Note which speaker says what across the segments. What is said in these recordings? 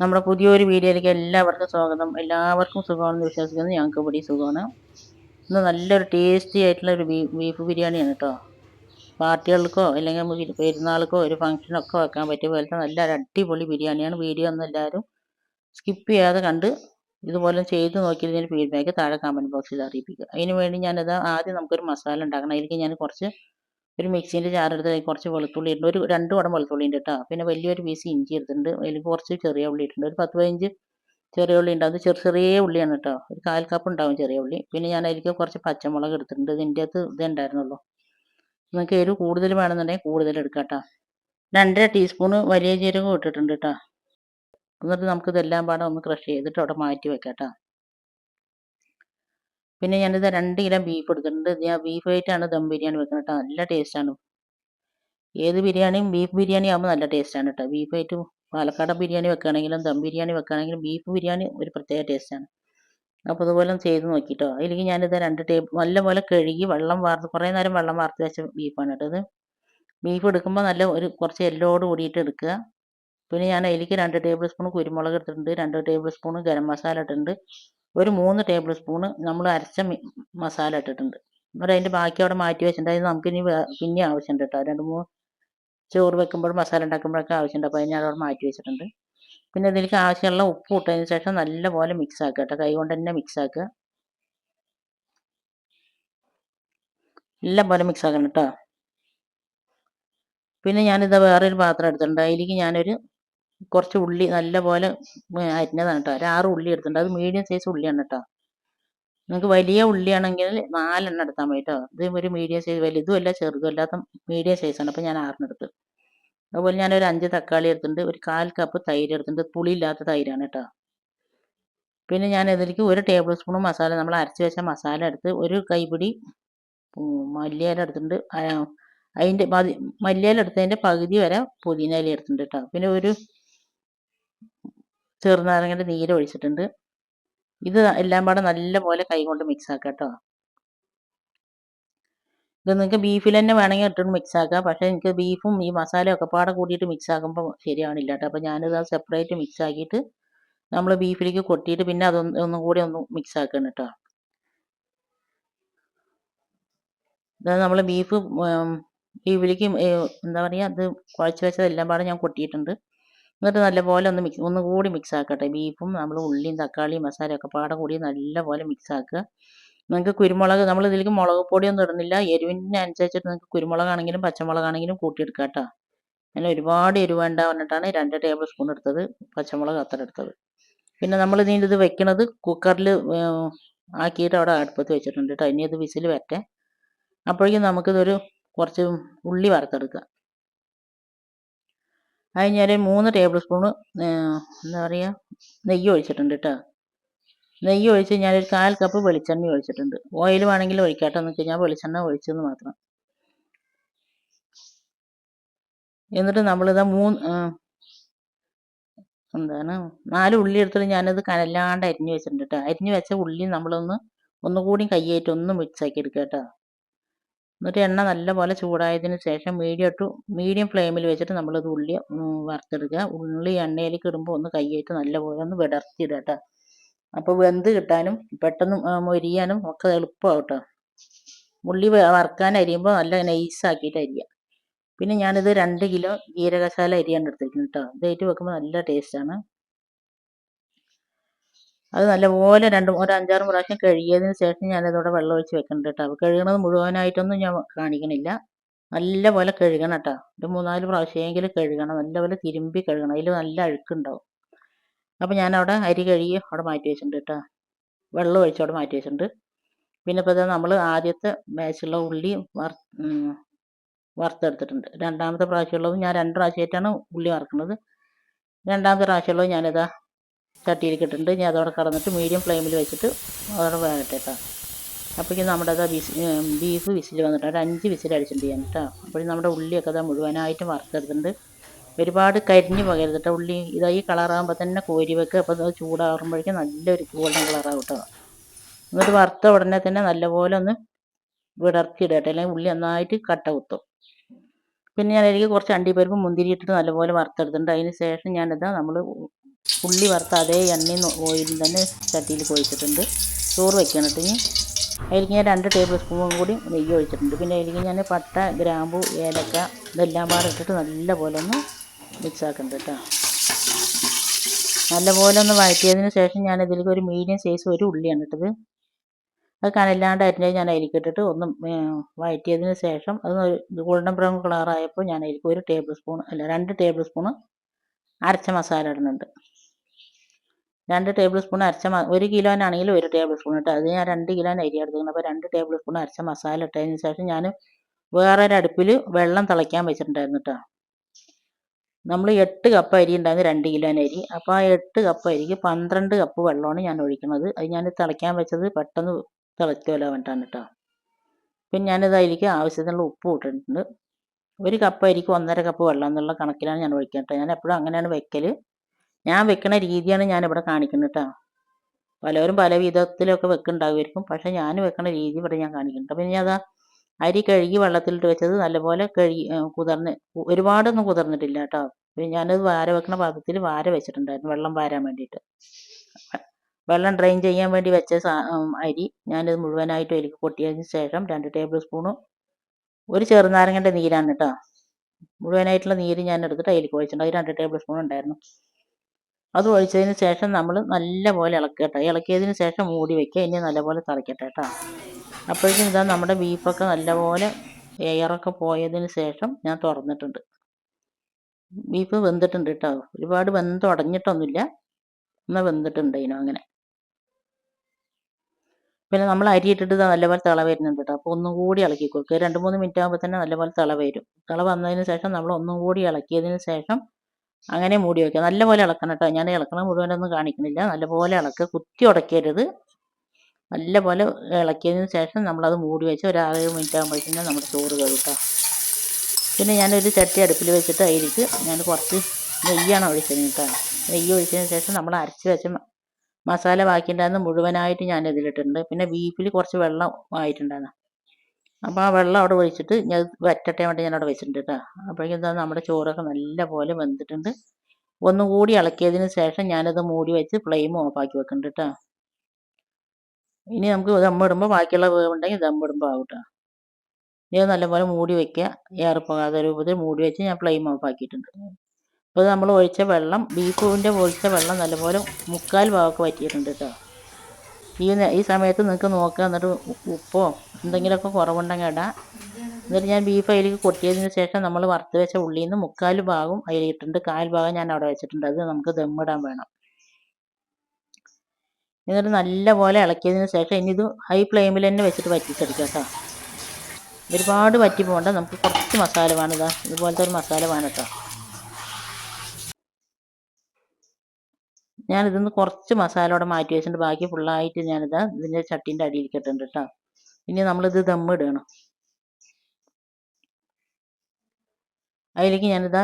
Speaker 1: നമ്മുടെ പുതിയൊരു വീഡിയോയിലേക്ക് എല്ലാവർക്കും സ്വാഗതം. എല്ലാവർക്കും സുഖമാണെന്ന് വിശ്വസിക്കുന്നു. ഞങ്ങൾക്ക് ഇവിടെ സുഖമാണ്. ഇന്ന് നല്ലൊരു ടേസ്റ്റി ആയിട്ടുള്ള ഒരു ബീഫ് ബിരിയാണിയാണ് കേട്ടോ. പാർട്ടികൾക്കോ അല്ലെങ്കിൽ പെരുന്നാൾക്കോ ഒരു ഫംഗ്ഷനൊക്കെ വെക്കാൻ പറ്റിയ പോലത്തെ നല്ല അടിപൊളി ബിരിയാണിയാണ്. വീഡിയോ ഒന്ന് എല്ലാവരും സ്കിപ്പ് ചെയ്യാതെ കണ്ട് ഇതുപോലെ ചെയ്ത് നോക്കിയതിന്റെ ഫീഡ്ബാക്ക് താഴെ കമന്റ് ബോക്സിൽ അറിയിപ്പിക്കുക. അതിന് വേണ്ടി ഞാനത് ആദ്യം നമുക്കൊരു മസാല ഉണ്ടാക്കണം. അതിലേക്ക് ഞാൻ കുറച്ച് ഒരു മിക്സീന്റെ ജാറെടുത്ത് കുറച്ച് വെളുത്തുള്ളി ഇട്ടുണ്ട് ഒരു രണ്ട് കുടം വെളുത്തുള്ളി ഉണ്ട് കേട്ടോ പിന്നെ വലിയൊരു പീസ് ഇഞ്ചി എടുത്തിട്ടുണ്ട്. അതിൽ കുറച്ച് ചെറിയ ഉള്ളി ഇട്ടുണ്ട് ഒരു പത്ത് പതിനഞ്ച് ചെറിയ ഉള്ളി ഉണ്ടാവും ചെറിയ ചെറിയ ഉള്ളിയാണ് കേട്ടോ ഒരു കാൽ കപ്പ് ഉണ്ടാവും ചെറിയ ഉള്ളി. പിന്നെ ഞാൻ അതിലേക്ക് കുറച്ച് പച്ചമുളക് എടുത്തിട്ടുണ്ട്. ഇതിന്റെ അകത്ത് ഇതേ ഉണ്ടായിരുന്നുള്ളൂ നിങ്ങൾക്ക് എരിവ് കൂടുതൽ വേണമെന്നുണ്ടെങ്കിൽ കൂടുതൽ എടുക്കാം കേട്ടോ രണ്ടര ടീസ്പൂണ് വലിയ ജീരകം ഇട്ടിട്ടുണ്ട് കേട്ടോ എന്നിട്ട് നമുക്കിതെല്ലാം പാടെ ഒന്ന് ക്രഷ് ചെയ്തിട്ട് അവിടെ മാറ്റി വെക്കാം കേട്ടോ പിന്നെ ഞാനിത് രണ്ട് കിലോ ബീഫ് എടുക്കുന്നുണ്ട് ഞാൻ ബീഫ് ആയിട്ടാണ് ദം ബിരിയാണി വെക്കുന്നത് കേട്ടോ നല്ല ടേസ്റ്റാണ് ഏത് ബിരിയാണിയും ബീഫ് ബിരിയാണി ആകുമ്പോൾ നല്ല ടേസ്റ്റാണ് കേട്ടോ ബീഫ് ആയിട്ട് പാലക്കാട് ബിരിയാണി വെക്കുകയാണെങ്കിലും ദം ബിരിയാണി വെക്കുകയാണെങ്കിലും ബീഫ് ബിരിയാണി ഒരു പ്രത്യേക ടേസ്റ്റാണ് അപ്പോൾ ഇതുപോലെ ചെയ്ത് നോക്കിട്ടോ. അതിലേക്ക് ഞാനിത് രണ്ട് ടേബിൾ നല്ല നല്ലപോലെ കഴുകി വെള്ളം വാർത്ത് കുറേ നേരം വെള്ളം വാർത്ത് വെച്ച ബീഫാണ് കേട്ടോ ഇത്. ബീഫ് എടുക്കുമ്പോൾ നല്ല ഒരു കുറച്ച് എല്ലോട് കൂടിയിട്ട് എടുക്കുക. പിന്നെ ഞാൻ അതിലേക്ക് രണ്ട് ടേബിൾ സ്പൂൺ കുരുമുളക് എടുത്തിട്ടുണ്ട്. രണ്ട് ടേബിൾ സ്പൂൺ ഗരം മസാല ഇട്ടിട്ടുണ്ട്. ഒരു മൂന്ന് ടേബിൾ സ്പൂണ് നമ്മൾ അരച്ച മസാല ഇട്ടിട്ടുണ്ട്. എന്നിട്ട് അതിന്റെ ബാക്കി അവിടെ മാറ്റി വെച്ചിട്ടുണ്ട്. അത് നമുക്കിനി പിന്നെ ആവശ്യമുണ്ട് കേട്ടോ രണ്ട് മൂന്ന് ചോറ് വെക്കുമ്പോഴും മസാല ഉണ്ടാക്കുമ്പോഴൊക്കെ ആവശ്യമുണ്ട് അപ്പോൾ അതിന് അവിടെ മാറ്റി വെച്ചിട്ടുണ്ട്. പിന്നെ ഇതിലേക്ക് ആവശ്യമുള്ള ഉപ്പ് ഇട്ടതിന് ശേഷം നല്ലപോലെ മിക്സ് ആക്കുക കേട്ടോ കൈ കൊണ്ട് തന്നെ മിക്സ് ആക്കുക എല്ലാം പോലെ മിക്സ് ആക്കണം കേട്ടോ പിന്നെ ഞാനിത് വേറൊരു പാത്രം എടുത്തിട്ടുണ്ട്. അതിലേക്ക് ഞാനൊരു കുറച്ച് ഉള്ളി നല്ലപോലെ അരിഞ്ഞതാണ് കേട്ടോ. ഒരു ആറ് ഉള്ളി എടുത്തിട്ടുണ്ട്. അത് മീഡിയം സൈസ് ഉള്ളിയാണ് കേട്ടോ. നിങ്ങൾക്ക് വലിയ ഉള്ളിയാണെങ്കിൽ നാലെണ്ണം എടുത്താൽ മതി കേട്ടോ. ഇത് ഒരു മീഡിയം സൈസ് വലുതും അല്ല ചെറുതും അല്ലാത്ത മീഡിയം സൈസാണ് അപ്പോൾ ഞാൻ ആറിന് അതുപോലെ അതുപോലെ ഒരു അഞ്ച് തക്കാളി എടുത്തിട്ടുണ്ട്. ഒരു കാൽ കപ്പ് തൈര് എടുത്തിട്ടുണ്ട്. പുളിയില്ലാത്ത തൈരാണ് കേട്ടോ. പിന്നെ ഞാൻ ഇതിലേക്ക് ഒരു ടേബിൾ സ്പൂൺ മസാല നമ്മൾ അരച്ച് വെച്ച മസാല എടുത്ത് ഒരു കൈപിടി മല്ലിയില എടുത്തിട്ടുണ്ട്. അതിന്റെ മല്ലിയില എടുത്തതിന്റെ പകുതി വരെ പുതിന എടുത്തിട്ടുണ്ട് കേട്ടോ. പിന്നെ ഒരു ചെറുനാരങ്ങന്റെ നീര് ഒഴിച്ചിട്ടുണ്ട്. ഇത് എല്ലാം പാടെ നല്ലപോലെ കൈകൊണ്ട് മിക്സ് ആക്കാം കേട്ടോ ഇത് നിങ്ങൾക്ക് ബീഫിൽ തന്നെ വേണമെങ്കിൽ ഇട്ടിട്ട് മിക്സ് ആക്കാം. പക്ഷേ എനിക്ക് ബീഫും ഈ മസാലയും ഒക്കെ പാടെ കൂട്ടിയിട്ട് മിക്സ് ആക്കുമ്പോൾ ശരിയാവണില്ല കേട്ടോ അപ്പോൾ ഞാനിത് സെപ്പറേറ്റ് മിക്സ് ആക്കിയിട്ട് നമ്മൾ ബീഫിലേക്ക് കൊട്ടിയിട്ട് പിന്നെ അതൊന്ന് ഒന്നും കൂടി ഒന്ന് മിക്സ് ആക്കണം കേട്ടോ അതായത് നമ്മൾ ബീഫ് ബീഫിലേക്ക് എന്താ പറയുക അത് കുഴച്ച് വെച്ചതെല്ലാം പാടെ ഞാൻ കൊട്ടിയിട്ടുണ്ട്. എന്നിട്ട് നല്ലപോലെ ഒന്ന് മിക്സ് ഒന്ന് കൂടി മിക്സ് ആക്കട്ടെ. ബീഫും നമ്മൾ ഉള്ളിയും തക്കാളിയും മസാലയൊക്കെ പാടെ കൂടി നല്ലപോലെ മിക്സ് ആക്കുക. നിങ്ങൾക്ക് കുരുമുളക് നമ്മൾ ഇതിലേക്ക് മുളക് പൊടിയൊന്നും ഇടുന്നില്ല. എരിവിനനുസരിച്ചിട്ട് നിങ്ങൾക്ക് കുരുമുളകാണെങ്കിലും പച്ചമുളകാണെങ്കിലും കൂട്ടിയെടുക്കാം കേട്ടോ. അങ്ങനെ ഒരുപാട് എരിവ് വേണ്ട പറഞ്ഞിട്ടാണ് രണ്ട് ടേബിൾ സ്പൂൺ എടുത്തത് പച്ചമുളക് അത്ര എടുത്തത്. പിന്നെ നമ്മൾ ഇതിന്റെ ഇത് വെക്കണത് കുക്കറിൽ ആക്കിയിട്ട് അവിടെ അടുപ്പത്ത് വെച്ചിട്ടുണ്ട് കേട്ടോ. ഇനി ഇത് വിസിൽ വരട്ടെ. അപ്പോഴേക്കും നമുക്കിതൊരു കുറച്ച് ഉള്ളി വറുത്തെടുക്കാം അതിന് ഞാൻ മൂന്ന് ടേബിൾ സ്പൂണ് എന്താ പറയുക നെയ്യ് ഒഴിച്ചിട്ടുണ്ട് കേട്ടോ നെയ്യ് ഒഴിച്ച് ഞാനൊരു കാൽ കപ്പ് വെളിച്ചെണ്ണ ഒഴിച്ചിട്ടുണ്ട്. ഓയിൽ വേണമെങ്കിൽ ഒഴിക്കാട്ടോ. എന്ന് ഞാൻ വെളിച്ചെണ്ണ ഒഴിച്ചെന്ന് മാത്രം. എന്നിട്ട് നമ്മളിത് മൂന്ന് എന്താണ് നാല് ഉള്ളി എടുത്തിട്ട് ഞാനത് കനല്ലാണ്ട് അരിഞ്ഞു വെച്ചിട്ടുണ്ട് കേട്ടോ അരിഞ്ഞു വെച്ച ഉള്ളി നമ്മളൊന്ന് ഒന്നുകൂടി കയ്യേറ്റ് ഒന്ന് മിക്സ് ആക്കി എടുക്കുക കേട്ടോ എന്നിട്ട് എണ്ണ നല്ലപോലെ ചൂടായതിന് ശേഷം മീഡിയം ടു മീഡിയം ഫ്ലെയിമിൽ വെച്ചിട്ട് നമ്മളിത് ഉള്ളി വറുത്തെടുക്കുക. ഉള്ളി എണ്ണയിലേക്ക് ഇടുമ്പോൾ ഒന്ന് കയ്യേറ്റ് നല്ലപോലെ ഒന്ന് വിടർത്തിയിടുക കേട്ടോ അപ്പോൾ വെന്ത് കിട്ടാനും പെട്ടെന്ന് മൊരിയാനും ഒക്കെ എളുപ്പമാവും കേട്ടോ ഉള്ളി വറുക്കാൻ അരിയുമ്പോൾ നല്ല നൈസാക്കിയിട്ട് അരിയുക പിന്നെ ഞാനിത് രണ്ട് കിലോ ജീരകശാല അരിയാണ് എടുത്തിരിക്കുന്നത് കേട്ടോ ഇതായിട്ട് വെക്കുമ്പോൾ നല്ല ടേസ്റ്റാണ് അത് നല്ലപോലെ രണ്ട് ഒരു അഞ്ചാറ് പ്രാവശ്യം കഴുകിയതിന് ശേഷം ഞാനതോടെ വെള്ളം ഒഴിച്ച് വെക്കുന്നുണ്ട് കേട്ടോ കഴുകണത് മുഴുവനായിട്ടൊന്നും ഞാൻ കാണിക്കണില്ല. നല്ലപോലെ കഴുകണം കേട്ടോ ഒരു മൂന്നാൽ പ്രാവശ്യമെങ്കിലും കഴുകണം. നല്ലപോലെ തിരുമ്പി കഴുകണം. അതിൽ നല്ല അഴുക്കുണ്ടാവും. അപ്പോൾ ഞാനവിടെ അരി കഴുകി അവിടെ മാറ്റി വെച്ചിട്ടുണ്ട് കേട്ടോ വെള്ളം ഒഴിച്ച് അവിടെ മാറ്റി വെച്ചിട്ടുണ്ട്. പിന്നെ ഇപ്പോൾ നമ്മൾ ആദ്യത്തെ ബാച്ചുള്ള ഉള്ളി വർ വറുത്തെടുത്തിട്ടുണ്ട്. രണ്ടാമത്തെ പ്രാവശ്യമുള്ളതും ഞാൻ രണ്ട് പ്രാവശ്യമായിട്ടാണ് ഉള്ളി വറുക്കുന്നത്. രണ്ടാമത്തെ പ്രാവശ്യമുള്ളത് ഞാനിതാ ചട്ടിയിലേക്ക് കിട്ടുന്നുണ്ട് ഞാൻ അതവിടെ കടന്നിട്ട് മീഡിയം ഫ്ലെയിമിൽ വെച്ചിട്ട് അതോടെ വേകട്ടെ കേട്ടോ അപ്പോഴേക്കും നമ്മുടെ അതാ വിസി ബീഫ് വിസിൽ വന്നിട്ട് ഒരു അഞ്ച് വിസിൽ അടിച്ചിട്ടുണ്ട് ഞാൻ കേട്ടോ അപ്പോഴും നമ്മുടെ ഉള്ളിയൊക്കെ അതാ മുഴുവനായിട്ട് വറുത്തെടുത്തിട്ടുണ്ട്. ഒരുപാട് കരിഞ്ഞ് പകരുത് കേട്ടോ ഉള്ളി ഇതായി കളറാകുമ്പോൾ തന്നെ കോരി വെക്കുക അപ്പോൾ അത് ചൂടാറുമ്പോഴേക്കും നല്ലൊരു ഗോൾഡൻ കളറാവും കേട്ടോ എന്നിട്ട് വറുത്ത ഉടനെ തന്നെ നല്ലപോലെ ഒന്ന് വിടർത്തിയിടുക കേട്ടോ അല്ലെങ്കിൽ ഉള്ളി നന്നായിട്ട് കട്ട കുത്തും. പിന്നെ ഞാൻ എനിക്ക് കുറച്ച് അണ്ടിപ്പരിപ്പ് മുന്തിരി ഇട്ടിട്ട് നല്ലപോലെ വറുത്തെടുത്തിട്ടുണ്ട്. അതിന് ശേഷം ഞാനിതാ നമ്മൾ ഉള്ളി വറുത്ത അതേ എണ്ണയും ഓയിലും തന്നെ ചട്ടിയിൽ ഒഴിച്ചിട്ടുണ്ട് ചോറ് വയ്ക്കണം കേട്ടോ ഇനി. അതിലേക്ക് ഞാൻ രണ്ട് ടേബിൾ സ്പൂൺ കൂടി നെയ്യ് ഒഴിച്ചിട്ടുണ്ട്. പിന്നെ അതിലേക്ക് ഞാൻ പട്ട ഗ്രാമ്പു ഏലക്ക ഇതെല്ലാം പാടെ ഇട്ടിട്ട് നല്ലപോലെ ഒന്ന് മിക്സ് ആക്കുന്നുണ്ട് കേട്ടോ. നല്ലപോലെ ഒന്ന് വഴറ്റിയതിന് ശേഷം ഞാൻ ഇതിലേക്ക് ഒരു മീഡിയം സൈസ് ഒരു ഉള്ളിയാണ് ഇട്ടത്. അത് കനല്ലാണ്ട് അരിഞ്ഞത് ഞാൻ അതിലേക്ക് ഇട്ടിട്ട് ഒന്ന് വഴറ്റിയതിന് ശേഷം അത് ഗോൾഡൻ ബ്രൗൺ കളറായപ്പോൾ ഞാൻ അതിലേക്ക് ഒരു ടേബിൾ സ്പൂൺ അല്ല രണ്ട് ടേബിൾ സ്പൂൺ അരച്ച മസാല ഇടുന്നുണ്ട്. രണ്ട് ടേബിൾ സ്പൂൺ അരച്ച ഒരു കിലോനാണെങ്കിൽ ഒരു ടേബിൾ സ്പൂൺ ഇട്ട്. അത് ഞാൻ രണ്ട് കിലോ അരി എടുത്തിരിക്കുന്നത്. അപ്പോൾ രണ്ട് ടേബിൾ സ്പൂൺ അരച്ച മസാല ഇട്ടതിന് ശേഷം ഞാൻ വേറൊരു അടുപ്പിൽ വെള്ളം തിളയ്ക്കാൻ വെച്ചിട്ടുണ്ടായിരുന്നു കേട്ടോ നമ്മൾ എട്ട് കപ്പ് അരി ഉണ്ടായിരുന്നു രണ്ട് കിലോ അരി. അപ്പോൾ ആ എട്ട് കപ്പ് അരിക്ക് പന്ത്രണ്ട് കപ്പ് വെള്ളമാണ് ഞാൻ ഒഴിക്കുന്നത്. അത് ഞാൻ തിളയ്ക്കാൻ വെച്ചത് പെട്ടെന്ന് തിളയ്ക്കുമല്ലോ വേണ്ടാണ് കേട്ടോ പിന്നെ ഞാനിത് അതിലേക്ക് ആവശ്യത്തിനുള്ള ഉപ്പ് ഇട്ടിട്ടുണ്ട്. ഒരു കപ്പ് അരിക്ക് ഒന്നര കപ്പ് വെള്ളം എന്നുള്ള കണക്കിലാണ് ഞാൻ ഒഴിക്കുന്നത് കേട്ടോ ഞാൻ എപ്പോഴും അങ്ങനെയാണ് വെക്കൽ ഞാൻ വെക്കുന്ന രീതിയാണ് ഞാൻ ഇവിടെ കാണിക്കുന്നത് കേട്ടോ പലരും പല വിധത്തിലൊക്കെ വെക്കുന്നുണ്ടാകുമായിരിക്കും പക്ഷെ ഞാൻ വെക്കുന്ന രീതി ഇവിടെ ഞാൻ കാണിക്കുന്നുണ്ട്. പിന്നെ അതാ അരി കഴുകി വെള്ളത്തിലിട്ട് വെച്ചത് നല്ലപോലെ കഴുകി കുതിർന്ന് ഒരുപാടൊന്നും കുതിർന്നിട്ടില്ല കേട്ടോ പിന്നെ ഞാനത് വാര വെക്കുന്ന പാത്രത്തിൽ വാര വെച്ചിട്ടുണ്ടായിരുന്നു വെള്ളം വാരാൻ വേണ്ടിയിട്ട്. വെള്ളം ഡ്രെയിൻ ചെയ്യാൻ വേണ്ടി വെച്ച അരി ഞാനിത് മുഴുവനായിട്ട് എനിക്ക് പൊട്ടിയതിന് ശേഷം രണ്ട് ടേബിൾ സ്പൂണ് ഒരു ചെറുനാരങ്ങന്റെ നീരാണ് കേട്ടോ മുഴുവനായിട്ടുള്ള നീര് ഞാൻ എടുത്തിട്ട് അതിലേക്ക് ഒഴിച്ചിട്ടുണ്ട്. അത് രണ്ട് ടേബിൾ സ്പൂൺ ഉണ്ടായിരുന്നു. അത് ഒഴിച്ചതിന് ശേഷം നമ്മൾ നല്ലപോലെ ഇളക്കുക കേട്ടോ ഇളക്കിയതിന് ശേഷം മൂടി വെക്കുക. ഇനി നല്ലപോലെ തിളയ്ക്കട്ടെ കേട്ടോ അപ്പോഴേക്കും ഇതാ നമ്മുടെ ബീഫൊക്കെ നല്ലപോലെ എയറൊക്കെ പോയതിന് ശേഷം ഞാൻ തുറന്നിട്ടുണ്ട്. ബീഫ് വെന്തിട്ടുണ്ട് കേട്ടോ ഒരുപാട് വെന്ത് ഉടഞ്ഞിട്ടൊന്നുമില്ല എന്നാൽ വെന്തിട്ടുണ്ട് ഇതിനും അങ്ങനെ. പിന്നെ നമ്മൾ അരി ഇട്ടിട്ട് നല്ലപോലെ തിള വരുന്നുണ്ട് കേട്ടോ അപ്പോൾ ഒന്നും കൂടി ഇളക്കി കൊടുക്കുക. രണ്ട് മൂന്ന് മിനിറ്റ് ആകുമ്പോൾ തന്നെ നല്ലപോലെ തിള വരും. തിള വന്നതിന് ശേഷം നമ്മൾ ഒന്നും കൂടി ഇളക്കിയതിന് ശേഷം അങ്ങനെ മൂടി വയ്ക്കുക നല്ലപോലെ ഇളക്കണം കേട്ടോ. ഞാൻ ഇളക്കണം മുഴുവനൊന്നും കാണിക്കണില്ല. നല്ലപോലെ ഇളക്കുക കുത്തി ഉടക്കരുത്. നല്ലപോലെ ഇളക്കിയതിന് ശേഷം നമ്മളത് മൂടി വെച്ച് ഒരു ആറ് മിനിറ്റ് ആകുമ്പോഴത്തേക്കും നമ്മുടെ ചോറ് കഴുകാം പിന്നെ ഞാനൊരു ചട്ടി അടുപ്പിൽ വെച്ചിട്ട് അതിലേക്ക് ഞാൻ കുറച്ച് നെയ്യാണ് ഒഴിച്ചത് കേട്ടോ. നെയ്യ് ഒഴിച്ചതിന് ശേഷം നമ്മൾ അരച്ച് വെച്ച മസാല ബാക്കിയുണ്ടായിരുന്ന മുഴുവനായിട്ട് ഞാൻ ഇതിലിട്ടിട്ടുണ്ട് പിന്നെ ബീഫിൽ കുറച്ച് വെള്ളം ആയിട്ടുണ്ടായിരുന്നു. അപ്പോൾ ആ വെള്ളം അവിടെ ഒഴിച്ചിട്ട് ഞാൻ വറ്റട്ടെ വേണ്ടി ഞാൻ അവിടെ വെച്ചിട്ടുണ്ട് കേട്ടോ അപ്പോഴേക്കും നമ്മുടെ ചോറൊക്കെ നല്ല പോലെ വെന്തിട്ടുണ്ട് ഒന്നുകൂടി ഇളക്കിയതിന് ശേഷം ഞാനത് മൂടി വെച്ച് ഫ്ലെയിം ഓഫാക്കി വെക്കുന്നുണ്ട് കേട്ടോ ഇനി നമുക്ക് ദമ്മിടുമ്പോൾ ബാക്കിയുള്ള വേവുണ്ടെങ്കിൽ ദമ്മിടുമ്പോൾ ആവും കേട്ടോ ഇത് നല്ലപോലെ മൂടി വെക്കുക. ഏറെ പോകാതെ രൂപത്തിൽ മൂടി വെച്ച് ഞാൻ ഫ്ലെയിം ഓഫ് ആക്കിയിട്ടുണ്ട്. അപ്പോൾ നമ്മൾ ഒഴിച്ച വെള്ളം ബീഫിന്റെ ഒഴിച്ച വെള്ളം നല്ലപോലെ മുക്കാൽ ഭാഗമൊക്കെ വറ്റിയിട്ടുണ്ട് കേട്ടോ ഈ ഈ സമയത്ത് നിങ്ങൾക്ക് നോക്കുക എന്നിട്ട് ഉപ്പോ എന്തെങ്കിലുമൊക്കെ കുറവുണ്ടെങ്കിൽ ഇടാം. എന്നിട്ട് ഞാൻ ബീഫ് അതിലേക്ക് കൊട്ടിയതിന് ശേഷം നമ്മൾ വറുത്ത് വെച്ച ഉള്ളിയിൽ നിന്ന് മുക്കാൽ ഭാഗം അതിലിട്ടുണ്ട് കാൽ ഭാഗം ഞാൻ അവിടെ വെച്ചിട്ടുണ്ട്. അത് നമുക്ക് ദമ്മിടാൻ വേണം. എന്നിട്ട് നല്ലപോലെ ഇളക്കിയതിന് ശേഷം ഇനി ഇത് ഹൈ ഫ്ലെയിമിൽ തന്നെ വെച്ചിട്ട് വറ്റിച്ചെടുക്കാം കേട്ടോ. ഒരുപാട് വറ്റി പോകണ്ട. നമുക്ക് കുറച്ച് മസാല വേണം ഇതാ. ഇതുപോലത്തെ ഒരു മസാല വേണം കേട്ടോ. ഞാനിതിന്ന് കുറച്ച് മസാല കൂടെ മാറ്റി വെച്ചിട്ടുണ്ട്. ബാക്കി ഫുള്ളായിട്ട് ഞാനിത് ഇതിന്റെ ചട്ടീന്റെ അടിയിൽ കിട്ടുന്നുണ്ട് കേട്ടോ ഇനി നമ്മളിത് ദമ്മിടണം അതിലേക്ക് ഞാനിതാ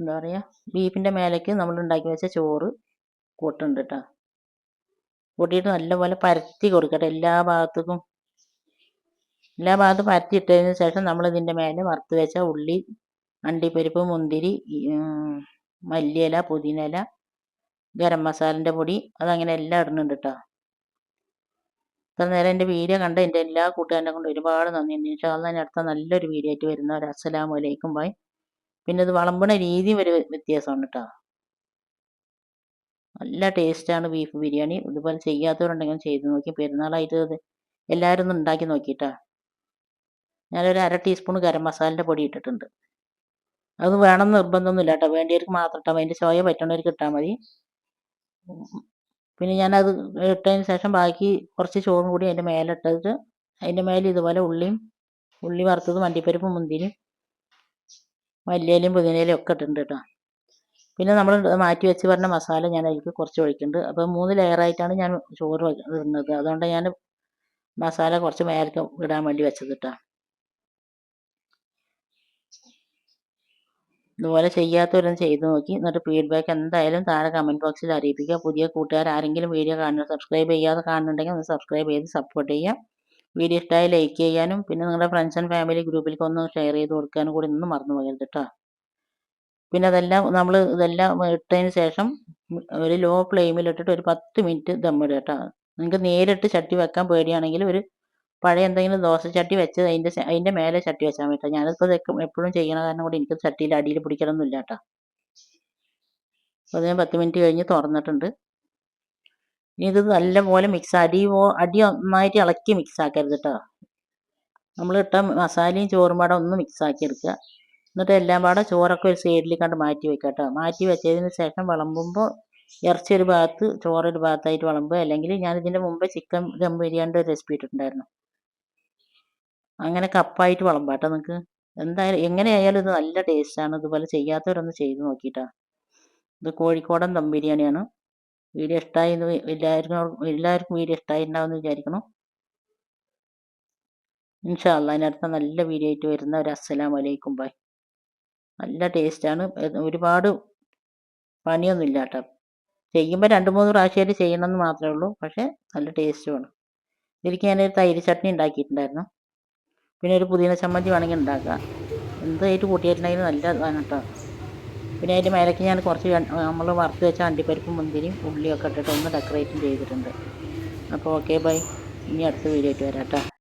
Speaker 1: എന്താ പറയുക ബീഫിന്റെ മേലേക്ക് നമ്മൾ ഉണ്ടാക്കി വെച്ച ചോറ് കൂട്ടുണ്ട് കേട്ടോ കൂട്ടിയിട്ട് നല്ലപോലെ പരത്തി കൊടുക്കട്ടെ. എല്ലാ ഭാഗത്തേക്കും എല്ലാ ഭാഗത്തും പരത്തി ഇട്ടതിന് ശേഷം നമ്മൾ ഇതിന്റെ മേലെ വറുത്ത് വെച്ച ഉള്ളി അണ്ടിപ്പരിപ്പ് മുന്തിരി മല്ലിയില പുതിനയില ഗരം മസാലന്റെ പൊടി അതങ്ങനെ എല്ലാം ഇടുന്നുണ്ട് കേട്ടോ ഇത്ര നേരം എന്റെ വീഡിയോ കണ്ട എന്റെ എല്ലാ കൂട്ടുകാരനെ കൊണ്ട് ഒരുപാട് നന്ദി. ഇൻഷാല്ല ഞാൻ അടുത്ത നല്ലൊരു വീഡിയോ ആയിട്ട് വരുന്നവർ അസ്സലാം വലൈക്കും ബായ് പിന്നെ ഇത് വളമ്പണ രീതി ഒരു വ്യത്യാസമാണ് കേട്ടോ നല്ല ടേസ്റ്റാണ് ബീഫ് ബിരിയാണി. ഇതുപോലെ ചെയ്യാത്തവരുണ്ടെങ്കിൽ ചെയ്ത് നോക്കി. പെരുന്നാളായിട്ട് എല്ലാവരും ഒന്ന് ഉണ്ടാക്കി നോക്കിയിട്ടാ ഞാനൊരു അര ടീസ്പൂൺ ഗരം മസാലന്റെ പൊടി ഇട്ടിട്ടുണ്ട്. അത് വേണം നിർബന്ധമൊന്നുമില്ല കേട്ടോ വേണ്ടിയവർക്ക് മാത്രം കേട്ടോ അതിന്റെ ചോയ പറ്റണവർക്ക് ഇട്ടാൽ മതി. പിന്നെ ഞാനത് ഇട്ടതിന് ശേഷം ബാക്കി കുറച്ച് ചോറും കൂടി അതിന്റെ മേലെ ഇട്ടിട്ട് അതിന്റെ മേലെ ഇതുപോലെ ഉള്ളിയും ഉള്ളി വറുത്തതും അണ്ടിപ്പരിപ്പും മുന്തിരിയും മല്ലിയിലും പുതിനയിലും ഒക്കെ ഇട്ടിട്ടുണ്ട് കേട്ടോ. പിന്നെ നമ്മൾ മാറ്റി വെച്ച് പറഞ്ഞ മസാല ഞാൻ അതിലേക്ക് കുറച്ച് ഒഴിക്കുന്നുണ്ട്. അപ്പോൾ മൂന്ന് ലെയറായിട്ടാണ് ഞാൻ ചോറ് ഇടുന്നത്. അതുകൊണ്ട് ഞാൻ മസാല കുറച്ച് മേലേക്ക് ഇടാൻ വേണ്ടി വെച്ചത് കേട്ടോ. ഇതുപോലെ ചെയ്യാത്തവരൊന്ന് ചെയ്തു നോക്കി. എന്നിട്ട് ഫീഡ്ബാക്ക് എന്തായാലും താഴെ കമന്റ് ബോക്സിൽ അറിയിപ്പിക്കുക. പുതിയ കൂട്ടുകാർ ആരെങ്കിലും വീഡിയോ കാണുന്നത് സബ്സ്ക്രൈബ് ചെയ്യാതെ കാണുന്നുണ്ടെങ്കിൽ ഒന്ന് സബ്സ്ക്രൈബ് ചെയ്ത് സപ്പോർട്ട് ചെയ്യുക. വീഡിയോ ഇഷ്ടമായി ലൈക്ക് ചെയ്യാനും പിന്നെ നിങ്ങളുടെ ഫ്രണ്ട്സ് ആൻഡ് ഫാമിലി ഗ്രൂപ്പിലേക്ക് ഒന്ന് ഷെയർ ചെയ്ത് കൊടുക്കാനും കൂടി ഒന്നും മറന്നു പോകരുത് കേട്ടോ പിന്നെ അതെല്ലാം നമ്മൾ ഇതെല്ലാം ഇട്ടതിന് ശേഷം ഒരു ലോ ഫ്ലെയിമിലിട്ടിട്ട് ഒരു പത്ത് മിനിറ്റ് ദമ്മിടുക കേട്ടോ നിങ്ങൾക്ക് നേരിട്ട് ചട്ടി വെക്കാൻ പേടിയാണെങ്കിൽ ഒരു പഴയ എന്തെങ്കിലും ദോശ ചട്ടി വെച്ച് അതിന്റെ അതിന്റെ മേലെ ചട്ടി വെച്ചാൽ മതി കേട്ടോ ഞാനിപ്പോൾ എപ്പോഴും ചെയ്യണ കാരണം കൂടി എനിക്ക് ചട്ടിയിൽ അടിയിൽ പിടിക്കണമെന്നില്ല കേട്ടോ അപ്പോൾ ഞാൻ പത്ത് മിനിറ്റ് കഴിഞ്ഞ് തുറന്നിട്ടുണ്ട്. ഇനി ഇത് നല്ലപോലെ മിക്സ് അടി അടി നന്നായിട്ട് ഇളക്കി മിക്സ് ആക്കരുത് കേട്ടോ നമ്മൾ ഇട്ട മസാലയും ചോറും പാടെ ഒന്ന് മിക്സ് ആക്കി എടുക്കുക എന്നിട്ട് എല്ലാം പാടെ ചോറൊക്കെ ഒരു സൈഡിൽ കണ്ട് മാറ്റി വെക്കുക കേട്ടോ മാറ്റി വെച്ചതിന് ശേഷം വിളമ്പുമ്പോൾ ഇറച്ചി ഒരു ഭാഗത്ത് ചോറ് ഒരു ഭാഗത്തായിട്ട് വിളമ്പുക. അല്ലെങ്കിൽ ഞാൻ ഇതിന്റെ മുമ്പ് ചിക്കൻ ദം ബിരിയാണിന്റെ ഒരു റെസിപ്പി ഇട്ടിട്ടുണ്ടായിരുന്നു. അങ്ങനെ കപ്പായിട്ട് വിളമ്പാം കേട്ടോ നിങ്ങൾക്ക് എന്തായാലും എങ്ങനെയായാലും ഇത് നല്ല ടേസ്റ്റാണ്. ഇതുപോലെ ചെയ്യാത്തവരൊന്ന് ചെയ്ത് നോക്കിയിട്ടാ ഇത് കോഴിക്കോടൻ ദം ബിരിയാണിയാണ്. വീഡിയോ ഇഷ്ടമായി എന്ന് എല്ലാവർക്കും എല്ലാവർക്കും വീഡിയോ ഇഷ്ടമായി ഉണ്ടാവുമെന്ന് വിചാരിക്കണം ഇൻഷാല്ല അതിനടുത്ത നല്ല വീഡിയോ ആയിട്ട് വരുന്ന ഒരു അസ്സലാം വലൈക്കും ബൈ. നല്ല ടേസ്റ്റാണ്. ഒരുപാട് പണിയൊന്നും ഇല്ല കേട്ടോ ചെയ്യുമ്പോൾ രണ്ട് മൂന്ന് പ്രാവശ്യമായിട്ട് ചെയ്യണമെന്ന് മാത്രമേ ഉള്ളൂ. പക്ഷേ നല്ല ടേസ്റ്റുമാണ്. ഇതിലേക്ക് ഞാനൊരു തൈര് ചട്നി ഉണ്ടാക്കിയിട്ടുണ്ടായിരുന്നു. പിന്നെ ഒരു പുതിന ചമ്മന്തി വേണമെങ്കിൽ ഉണ്ടാക്കാം. എന്തായിട്ട് കൂട്ടിയിട്ടുണ്ടെങ്കിൽ നല്ല ഇതാണ് കേട്ടോ. പിന്നെ അതിന്റെ മേലേക്ക് ഞാൻ കുറച്ച് നമ്മൾ വറുത്ത് വെച്ച അണ്ടിപ്പരിപ്പും മുന്തിരിയും ഉള്ളിയൊക്കെ ഇട്ടിട്ട് ഒന്ന് ഡെക്കറേറ്റും ചെയ്തിട്ടുണ്ട്. അപ്പോൾ ഓക്കെ ബൈ ഇനി അടുത്ത വീഡിയോ ആയിട്ട് വരാം കേട്ടോ.